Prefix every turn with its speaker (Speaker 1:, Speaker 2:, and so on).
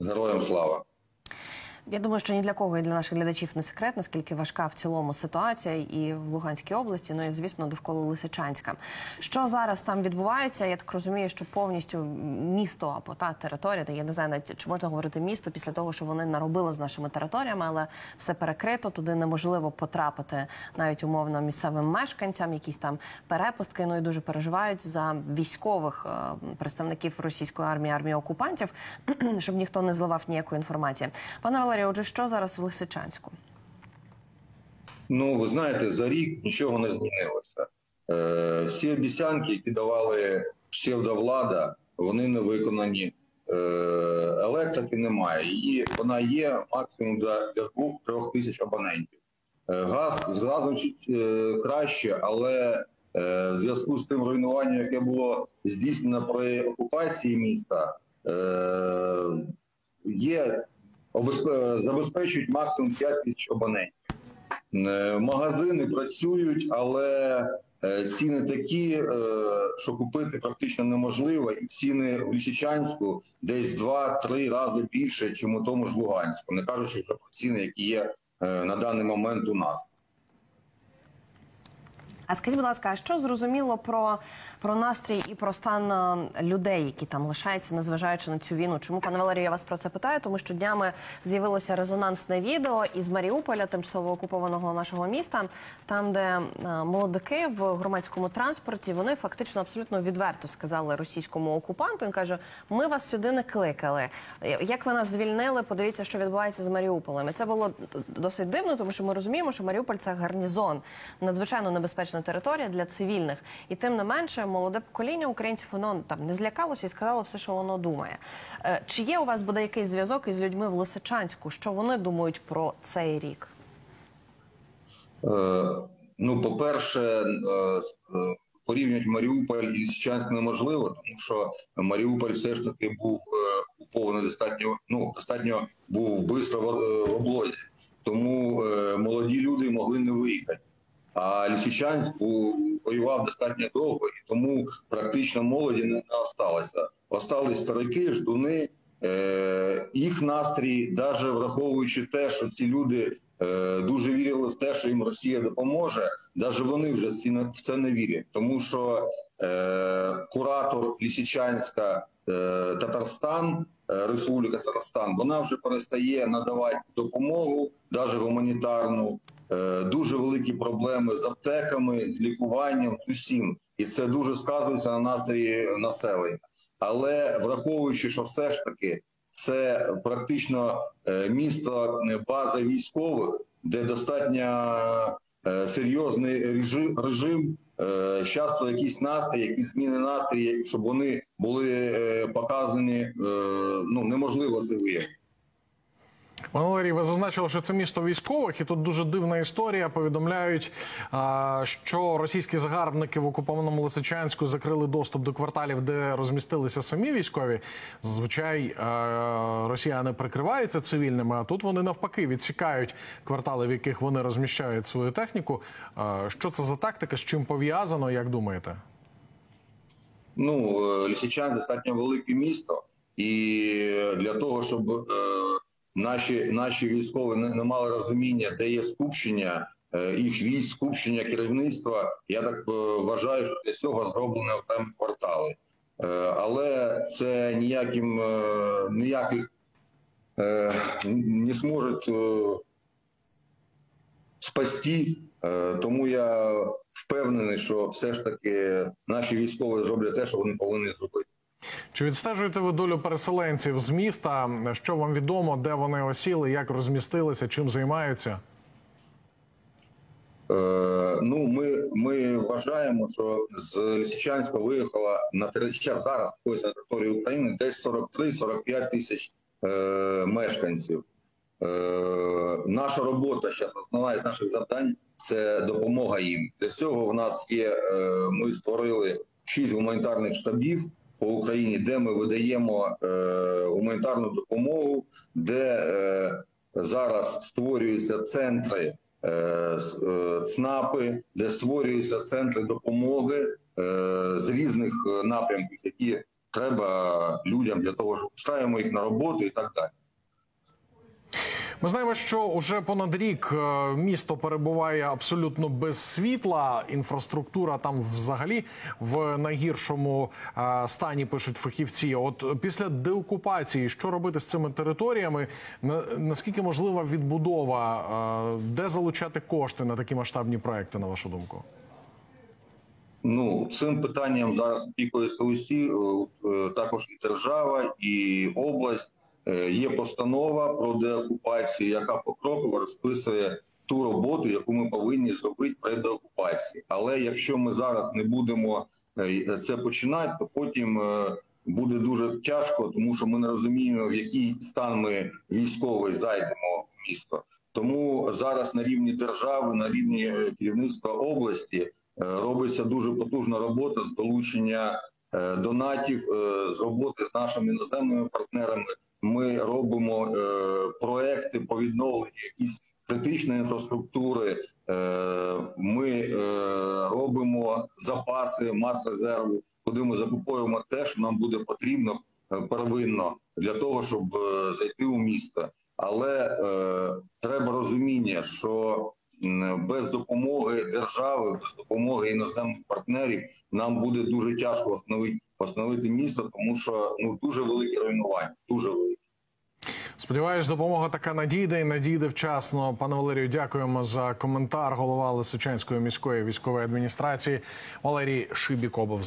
Speaker 1: Героям слава!
Speaker 2: Я думаю, що ні для кого і для наших глядачів не секрет, наскільки важка в цілому ситуація і в Луганській області, ну і звісно довкола Лисичанська. Що зараз там відбувається? Я так розумію, що повністю місто або та територія, я не знаю, чи можна говорити місто після того, що вони наробили з нашими територіями, але все перекрито. Туди неможливо потрапити навіть умовно місцевим мешканцям, якісь там перепустки. Ну і дуже переживають за військових е, представників російської армії, армії окупантів, щоб ніхто не зливав ніякої інформації. Пане Валерію, отже, що зараз в Лисичанську?
Speaker 1: Ну, ви знаєте, за рік нічого не змінилося. Е, всі обіцянки, які давали псевдовлада, вони не виконані. Е, електрики немає. Її вона є максимум для, 2-3 тисяч абонентів. Е, газ з газом е, краще, але е, в зв'язку з тим руйнуванням, яке було здійснено при окупації міста, е, є забезпечують максимум 5 тисяч абонентів. Е, Магазини працюють, але е, ціни такі, е, що купити практично неможливо, і ціни в Лісичанську десь 2-3 рази більше, чим у тому ж Луганську, не кажучи вже про ціни, які є на даний момент у нас.
Speaker 2: А скажіть, будь ласка, а що зрозуміло про, про настрій і про стан е, людей, які там лишаються, незважаючи на цю війну? Чому пане Валерію, я вас про це питаю? Тому що днями з'явилося резонансне відео із Маріуполя, тимчасово окупованого нашого міста, там, де е, молодики в громадському транспорті вони фактично абсолютно відверто сказали російському окупанту. Він каже: Ми вас сюди не кликали. Як ви нас звільнили? Подивіться, що відбувається з Маріуполем. І це було досить дивно, тому що ми розуміємо, що Маріуполь це гарнізон, надзвичайно небезпечна територія для цивільних. І тим не менше, молоде покоління українців воно там не злякалося і сказало все, що воно думає. Е, Чи є у вас буде якийсь зв'язок із людьми в Лисичанську? Що вони думають про цей рік?
Speaker 1: Е, Ну, по-перше, е, е, порівнювати Маріуполь і Лисичанськ неможливо, тому що Маріуполь все ж таки був е, окупований достатньо, ну, достатньо був е, в облозі. Тому е, молоді люди могли не виїхати. А Лисичанськ воював достатньо довго, і тому практично молоді не, осталося. Остались старики, ждуни. Е, їх настрій, навіть враховуючи те, що ці люди е, дуже вірили в те, що їм Росія допоможе, навіть вони вже в це не вірять, тому що е, куратор Лисичанська е, Татарстан, е, Республіка Татарстан, вона вже перестає надавати допомогу, навіть гуманітарну. Е, Дуже великі проблеми з аптеками, з лікуванням, з усім, і це дуже сказується на настрої населення. Але враховуючи, що все ж таки це практично е, місто е, база військових, де достатньо е, серйозний режим, зараз якісь настрій, якісь зміни настрій, щоб вони були е, показані, е, ну неможливо це виявити.
Speaker 3: Валерій, ви зазначили, що це місто військових, і тут дуже дивна історія. Повідомляють, що російські загарбники в окупованому Лисичанську закрили доступ до кварталів, де розмістилися самі військові. Зазвичай росіяни прикриваються цивільними, а тут вони навпаки відсікають квартали, в яких вони розміщають свою техніку. Що це за тактика? З чим пов'язано? Як думаєте?
Speaker 1: Ну, е, Лисичанськ достатньо велике місто, і для того, щоб е, наші, наші військові не, не мали розуміння, де є скупчення е, їх військ, скупчення керівництва, я так е, вважаю, що для цього зроблені окремі квартали. Е, але це ніяким е, ніяких е, не зможуть е, спасти. Е, Тому я впевнений, що все ж таки наші військові зроблять те, що вони повинні зробити.
Speaker 3: Чи відстежуєте ви долю переселенців з міста? Що вам відомо, де вони осіли, як розмістилися, чим займаються?
Speaker 1: Е, ну, ми, ми вважаємо, що з Лисичанська виїхало на щас зараз на території України десь 43-45 тисяч е, мешканців. Е, наша робота зараз основна із наших завдань це допомога їм. Для цього в нас є. Е, ми створили шість гуманітарних штабів по Україні, де ми видаємо е, гуманітарну допомогу, де е, зараз створюються центри. ЦНАПи, де створюються центри допомоги з різних напрямків, які треба людям для того, щоб ставимо їх на роботу і так далі.
Speaker 3: Ми знаємо, що уже понад рік е, місто перебуває абсолютно без світла. Інфраструктура там взагалі в найгіршому е, стані пишуть фахівці. От після деокупації, що робити з цими територіями? Наскільки можлива відбудова? Е, Де залучати кошти на такі масштабні проекти, на вашу думку?
Speaker 1: Ну, цим питанням зараз опікується усі, також і держава, і область. Е, Є постанова про деокупацію, яка покроково розписує ту роботу, яку ми повинні зробити при деокупації. Але якщо ми зараз не будемо е, це починати, то потім е, буде дуже тяжко, тому що ми не розуміємо, в який стан ми військовий зайдемо в місто. Тому зараз на рівні держави, на рівні е, керівництва області е, робиться дуже потужна робота з долучення е, донатів, е, з роботи з нашими іноземними партнерами. Ми робимо е, проекти по відновленню якісь критичної інфраструктури. Е, Ми е, робимо запаси Мацрезерву, куди ми закуповуємо те, що нам буде потрібно е, первинно для того, щоб е, зайти у місто. Але е, треба розуміння, що без допомоги держави, без допомоги іноземних партнерів нам буде дуже тяжко встановити, встановити місто, тому що ну дуже великі руйнування, дуже великі.
Speaker 3: Сподіваюсь, допомога така надійде і надійде вчасно. Пане Валерію, дякуємо за коментар. Голова Лисичанської міської військової адміністрації Валерій Шибікобов.